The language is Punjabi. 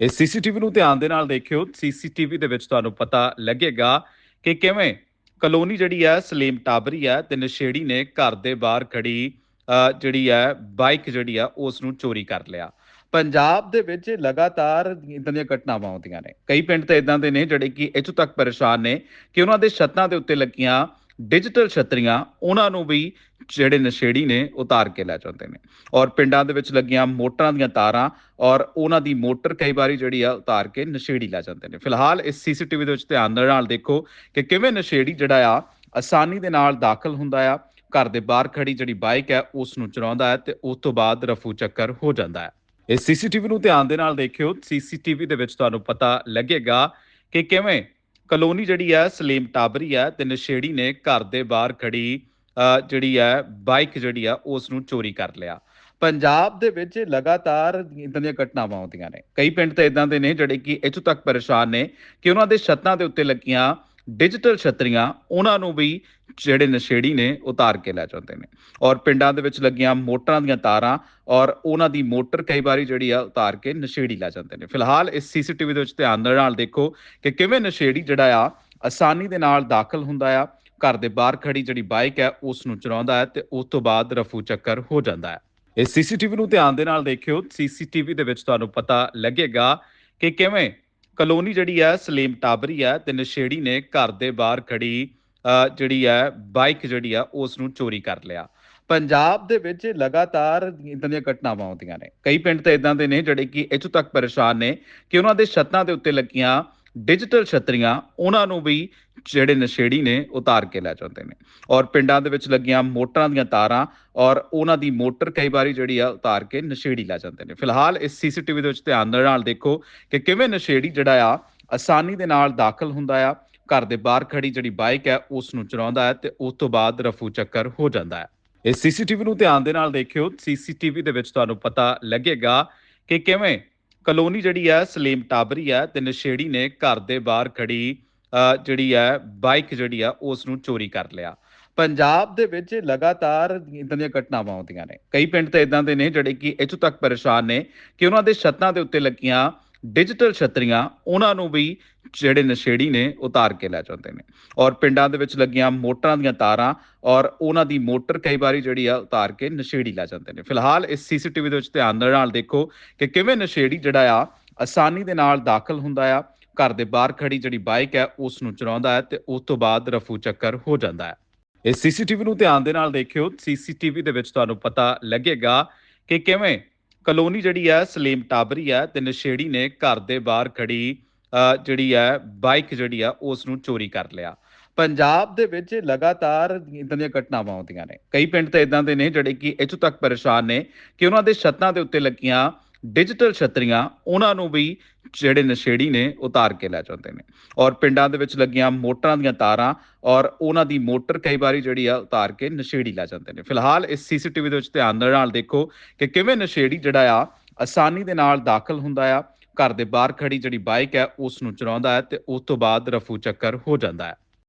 ਇਹ ਸੀਸੀਟੀਵੀ ਨੂੰ ਧਿਆਨ ਦੇ ਨਾਲ ਦੇਖਿਓ। ਸੀਸੀਟੀਵੀ ਦੇ ਵਿੱਚ ਤੁਹਾਨੂੰ ਪਤਾ ਲੱਗੇਗਾ ਕਿ ਕਿਵੇਂ ਕਲੋਨੀ ਜਿਹੜੀ ਹੈ ਸਲੀਮ ਟਾਬਰੀ ਹੈ ਤੇ ਨਸ਼ੇੜੀ ਨੇ ਘਰ ਦੇ ਬਾਹਰ ਖੜੀ ਅ, ਜਿਹੜੀ ਹੈ ਬਾਈਕ ਜਿਹੜੀ ਆ ਉਸ ਨੂੰ ਚੋਰੀ ਕਰ ਲਿਆ। ਪੰਜਾਬ ਦੇ ਵਿੱਚ ਲਗਾਤਾਰ ਇਦਾਂ ਦੀਆਂ ਘਟਨਾਵਾਂ ਆਉਂਦੀਆਂ ਨੇ। ਕਈ ਪਿੰਡ ਤਾਂ ਇਦਾਂ ਦੇ ਨੇ ਜਿਹੜੇ ਕਿ ਇੱਥੋਂ ਤੱਕ ਪਰੇਸ਼ਾਨ ਨੇ ਕਿ ਉਹਨਾਂ ਦੇ ਛੱਤਾਂ ਦੇ ਉੱਤੇ ਲੱਗੀਆਂ ਡਿਜੀਟਲ ਛਤਰੀਆਂ। ਉਹਨਾਂ ਨੂੰ ਵੀ ਜਿਹੜੇ ਨਸ਼ੇੜੀ ਨੇ ਉਤਾਰ ਕੇ ਲੈ ਜਾਂਦੇ ਨੇ। ਔਰ ਪਿੰਡਾਂ ਦੇ ਵਿੱਚ ਲੱਗੀਆਂ ਮੋਟਰਾਂ ਦੀਆਂ ਤਾਰਾਂ ਔਰ ਉਹਨਾਂ ਦੀ ਮੋਟਰ ਕਈ ਵਾਰੀ ਜਿਹੜੀ ਆ ਉਤਾਰ ਕੇ ਨਸ਼ੇੜੀ ਲੈ ਜਾਂਦੇ ਨੇ। ਫਿਲਹਾਲ ਇਸ ਸੀਸੀਟੀਵੀ ਦੇ ਵਿੱਚ ਧਿਆਨ ਦੇ ਨਾਲ ਦੇਖੋ ਕਿ ਕਿਵੇਂ ਨਸ਼ੇੜੀ ਜਿਹੜਾ ਆ, ਆਸਾਨੀ ਦੇ ਨਾਲ ਦਾਖਲ ਹੁੰਦਾ ਆ, ਘਰ ਦੇ ਬਾਹਰ ਖੜੀ ਜਿਹੜੀ ਬਾਈਕ ਹੈ, ਉਸ ਨੂੰ ਚਲਾਉਂਦਾ ਹੈ ਤੇ ਉਸ ਤੋਂ ਬਾਅਦ ਰਫੂ ਚੱਕਰ ਹੋ ਜਾਂਦਾ ਹੈ। ਇਸ ਸੀਸੀਟੀਵੀ ਨੂੰ ਧਿਆਨ ਦੇ ਨਾਲ ਦੇਖਿਓ, ਸੀਸੀਟੀਵੀ ਦੇ ਵਿੱਚ ਤੁਹਾਨੂੰ ਪਤਾ ਲੱਗੇਗਾ ਕਿ ਕਿਵੇਂ ਕਲੋਨੀ ਜਿਹੜੀ ਹੈ, ਸਲੀਮ ਟਾਬਰੀ ਹੈ ਤੇ ਨਸ਼ੇੜੀ ਨੇ ਘਰ ਦੇ ਬਾਹਰ ਖੜੀ ਜਿਹੜੀ ਹੈ ਬਾਈਕ ਜਿਹੜੀ ਆ ਉਸ ਨੂੰ ਚੋਰੀ ਕਰ ਲਿਆ। ਪੰਜਾਬ ਦੇ ਵਿੱਚ ਲਗਾਤਾਰ ਇਦਾਂ ਦੀਆਂ ਘਟਨਾਵਾਂ ਆਉਂਦੀਆਂ ਨੇ। ਕਈ ਪਿੰਡ ਤਾਂ ਇਦਾਂ ਦੇ ਨੇ ਜਿਹੜੇ ਕਿ ਇੱਥੋਂ ਤੱਕ ਪਰੇਸ਼ਾਨ ਨੇ ਕਿ ਉਹਨਾਂ ਦੇ ਛੱਤਾਂ ਦੇ ਉੱਤੇ ਲੱਗੀਆਂ ਡਿਜੀਟਲ ਛਤਰੀਆਂ, ਉਹਨਾਂ ਨੂੰ ਵੀ ਜਿਹੜੇ ਨਸ਼ੇੜੀ ਨੇ, ਉਤਾਰ ਕੇ ਲੈ ਜਾਂਦੇ ਨੇ। ਔਰ ਪਿੰਡਾਂ ਦੇ ਵਿੱਚ ਲੱਗੀਆਂ ਮੋਟਰਾਂ ਦੀਆਂ ਤਾਰਾਂ ਔਰ ਉਹਨਾਂ ਦੀ ਮੋਟਰ ਕਈ ਵਾਰੀ ਜਿਹੜੀ ਆ, ਉਤਾਰ ਕੇ ਨਸ਼ੇੜੀ ਲੈ ਜਾਂਦੇ ਨੇ। ਫਿਲਹਾਲ ਇਸ ਸੀਸੀਟੀਵੀ ਦੇ ਵਿੱਚ ਧਿਆਨ ਦੇ ਨਾਲ ਦੇਖੋ ਕਿ ਕਿਵੇਂ ਨਸ਼ੇੜੀ ਜਿਹੜਾ ਆ, ਆਸਾਨੀ ਦੇ ਨਾਲ ਦਾਖਲ ਹੁੰਦਾ ਆ ਘਰ ਦੇ ਬਾਹਰ ਖੜੀ ਜਿਹੜੀ ਬਾਈਕ ਹੈ ਉਸ ਨੂੰ ਚਲਾਉਂਦਾ ਹੈ ਤੇ ਉਸ ਤੋਂ ਬਾਅਦ ਰਫੂ ਚੱਕਰ ਹੋ ਜਾਂਦਾ ਹੈ। ਇਸ ਸੀਸੀਟੀਵੀ ਨੂੰ ਧਿਆਨ ਦੇ ਨਾਲ ਦੇਖਿਓ। ਸੀਸੀਟੀਵੀ ਦੇ ਵਿੱਚ ਤੁਹਾਨੂੰ ਪਤਾ ਲੱਗੇਗਾ ਕਿ ਕਿਵੇਂ ਕਲੋਨੀ ਜਿਹੜੀ ਹੈ ਸਲੀਮ ਟਾਬਰੀ ਹੈ ਤੇ ਨਸ਼ੇੜੀ ਨੇ ਘਰ ਦੇ ਬਾਹਰ ਖੜੀ ਅ, ਜਿਹੜੀ ਹੈ ਬਾਈਕ ਜਿਹੜੀ ਆ ਉਸ ਨੂੰ ਚੋਰੀ ਕਰ ਲਿਆ। ਪੰਜਾਬ ਦੇ ਵਿੱਚ ਲਗਾਤਾਰ ਇਦਾਂ ਦੀਆਂ ਘਟਨਾਵਾਂ ਆਉਂਦੀਆਂ ਨੇ। ਕਈ ਪਿੰਡ ਤਾਂ ਇਦਾਂ ਦੇ ਨੇ ਜਿਹੜੇ ਕਿ ਇੱਥੋਂ ਤੱਕ ਪਰੇਸ਼ਾਨ ਨੇ ਕਿ ਉਹਨਾਂ ਦੇ ਛੱਤਾਂ ਦੇ ਉੱਤੇ ਲੱਗੀਆਂ ਡਿਜੀਟਲ ਛਤਰੀਆਂ ਉਹਨਾਂ ਨੂੰ ਵੀ ਜਿਹੜੇ ਨਸ਼ੇੜੀ ਨੇ ਉਤਾਰ ਕੇ ਲੈ ਜਾਂਦੇ ਨੇ। ਔਰ ਪਿੰਡਾਂ ਦੇ ਵਿੱਚ ਲੱਗੀਆਂ ਮੋਟਰਾਂ ਦੀਆਂ ਤਾਰਾਂ ਔਰ ਉਹਨਾਂ ਦੀ ਮੋਟਰ ਕਈ ਵਾਰੀ ਜਿਹੜੀ ਆ ਉਤਾਰ ਕੇ ਨਸ਼ੇੜੀ ਲੈ ਜਾਂਦੇ ਨੇ। ਫਿਲਹਾਲ ਇਸ ਸੀਸੀਟੀਵੀ ਦੇ ਵਿੱਚ ਧਿਆਨ ਦੇ ਨਾਲ ਦੇਖੋ ਕਿ ਕਿਵੇਂ ਨਸ਼ੇੜੀ ਜਿਹੜਾ ਆ, ਆਸਾਨੀ ਦੇ ਨਾਲ ਦਾਖਲ ਹੁੰਦਾ ਆ, ਘਰ ਦੇ ਬਾਹਰ ਖੜੀ ਜਿਹੜੀ ਬਾਈਕ ਹੈ ਉਸ ਨੂੰ ਚਲਾਉਂਦਾ ਹੈ ਤੇ ਉਸ ਤੋਂ ਬਾਅਦ ਰਫੂ ਚੱਕਰ ਹੋ ਜਾਂਦਾ ਹੈ। ਇਸ ਸੀਸੀਟੀਵੀ ਨੂੰ ਧਿਆਨ ਦੇ ਨਾਲ ਦੇਖਿਓ। ਸੀਸੀਟੀਵੀ ਦੇ ਵਿੱਚ ਤੁਹਾਨੂੰ ਪਤਾ ਲੱਗੇਗਾ ਕਿ ਕਿਵੇਂ ਕਲੋਨੀ ਜਿਹੜੀ ਹੈ, ਸਲੀਮ ਟਾਬਰੀ ਹੈ ਤੇ ਨਸ਼ੇੜੀ ਨੇ ਘਰ ਦੇ ਬਾਹਰ ਖੜੀ ਜਿਹੜੀ ਹੈ ਬਾਈਕ ਜਿਹੜੀ ਆ ਉਸ ਨੂੰ ਚੋਰੀ ਕਰ ਲਿਆ। ਪੰਜਾਬ ਦੇ ਵਿੱਚ ਲਗਾਤਾਰ ਇਦਾਂ ਦੀਆਂ ਘਟਨਾਵਾਂ ਆਉਂਦੀਆਂ ਨੇ। ਕਈ ਪਿੰਡ ਤਾਂ ਇਦਾਂ ਦੇ ਨੇ ਜਿਹੜੇ ਕਿ ਇੱਥੋਂ ਤੱਕ ਪਰੇਸ਼ਾਨ ਨੇ ਕਿ ਉਹਨਾਂ ਦੇ ਛੱਤਾਂ ਦੇ ਉੱਤੇ ਲੱਗੀਆਂ ਡਿਜੀਟਲ ਛਤਰੀਆਂ, ਉਹਨਾਂ ਨੂੰ ਵੀ ਜਿਹੜੇ ਨਸ਼ੇੜੀ ਨੇ, ਉਤਾਰ ਕੇ ਲੈ ਜਾਂਦੇ ਨੇ। ਔਰ ਪਿੰਡਾਂ ਦੇ ਵਿੱਚ ਲੱਗੀਆਂ ਮੋਟਰਾਂ ਦੀਆਂ ਤਾਰਾਂ ਔਰ ਉਹਨਾਂ ਦੀ ਮੋਟਰ ਕਈ ਵਾਰੀ ਜਿਹੜੀ ਆ, ਉਤਾਰ ਕੇ ਨਸ਼ੇੜੀ ਲੈ ਜਾਂਦੇ ਨੇ। ਫਿਲਹਾਲ ਇਸ ਸੀਸੀਟੀਵੀ ਦੇ ਵਿੱਚ ਧਿਆਨ ਦੇ ਨਾਲ ਦੇਖੋ ਕਿ ਕਿਵੇਂ ਨਸ਼ੇੜੀ ਜਿਹੜਾ ਆ, ਆਸਾਨੀ ਦੇ ਨਾਲ ਦਾਖਲ ਹੁੰਦਾ ਆ ਘਰ ਦੇ ਬਾਹਰ ਖੜੀ ਜਿਹੜੀ ਬਾਈਕ ਹੈ ਉਸ ਨੂੰ ਚਲਾਉਂਦਾ ਹੈ ਤੇ ਉਸ ਤੋਂ ਬਾਅਦ ਰਫੂ ਚੱਕਰ ਹੋ ਜਾਂਦਾ ਹੈ। ਇਸ ਸੀਸੀਟੀਵੀ ਨੂੰ ਧਿਆਨ ਦੇ ਨਾਲ ਦੇਖਿਓ। ਸੀਸੀਟੀਵੀ ਦੇ ਵਿੱਚ ਤੁਹਾਨੂੰ ਪਤਾ ਲੱਗੇਗਾ ਕਿ ਕਿਵੇਂ ਕਲੋਨੀ ਜਿਹੜੀ ਹੈ ਸਲੀਮ ਟਾਬਰੀ ਹੈ ਤੇ ਨਸ਼ੇੜੀ ਨੇ ਘਰ ਦੇ ਬਾਹਰ ਖੜੀ ਅ, ਜਿਹੜੀ ਹੈ ਬਾਈਕ ਜਿਹੜੀ ਆ ਉਸ ਨੂੰ ਚੋਰੀ ਕਰ ਲਿਆ। ਪੰਜਾਬ ਦੇ ਵਿੱਚ ਲਗਾਤਾਰ ਇਦਾਂ ਦੀਆਂ ਘਟਨਾਵਾਂ ਆਉਂਦੀਆਂ ਨੇ। ਕਈ ਪਿੰਡ ਤਾਂ ਇਦਾਂ ਦੇ ਨੇ ਜਿਹੜੇ ਕਿ ਇੱਥੋਂ ਤੱਕ ਪਰੇਸ਼ਾਨ ਨੇ ਕਿ ਉਹਨਾਂ ਦੇ ਛੱਤਾਂ ਦੇ ਉੱਤੇ ਲੱਗੀਆਂ ਡਿਜੀਟਲ ਛਤਰੀਆਂ ਉਹਨਾਂ ਨੂੰ ਵੀ ਜਿਹੜੇ ਨਸ਼ੇੜੀ ਨੇ ਉਤਾਰ ਕੇ ਲੈ ਜਾਂਦੇ ਨੇ। ਔਰ ਪਿੰਡਾਂ ਦੇ ਵਿੱਚ ਲੱਗੀਆਂ ਮੋਟਰਾਂ ਦੀਆਂ ਤਾਰਾਂ ਔਰ ਉਹਨਾਂ ਦੀ ਮੋਟਰ ਕਈ ਵਾਰੀ ਜਿਹੜੀ ਆ ਉਤਾਰ ਕੇ ਨਸ਼ੇੜੀ ਲੈ ਜਾਂਦੇ ਨੇ। ਫਿਲਹਾਲ ਇਸ ਸੀਸੀਟੀਵੀ ਦੇ ਵਿੱਚ ਧਿਆਨ ਦੇ ਨਾਲ ਦੇਖੋ ਕਿ ਕਿਵੇਂ ਨਸ਼ੇੜੀ ਜਿਹੜਾ ਆ, ਆਸਾਨੀ ਦੇ ਨਾਲ ਦਾਖਲ ਹੁੰਦਾ ਆ, ਘਰ ਦੇ ਬਾਹਰ ਖੜੀ ਜਿਹੜੀ ਬਾਈਕ ਹੈ, ਉਸ ਨੂੰ ਚਲਾਉਂਦਾ ਹੈ ਤੇ ਉਸ ਤੋਂ ਬਾਅਦ ਰਫੂ ਚੱਕਰ ਹੋ ਜਾਂਦਾ ਹੈ।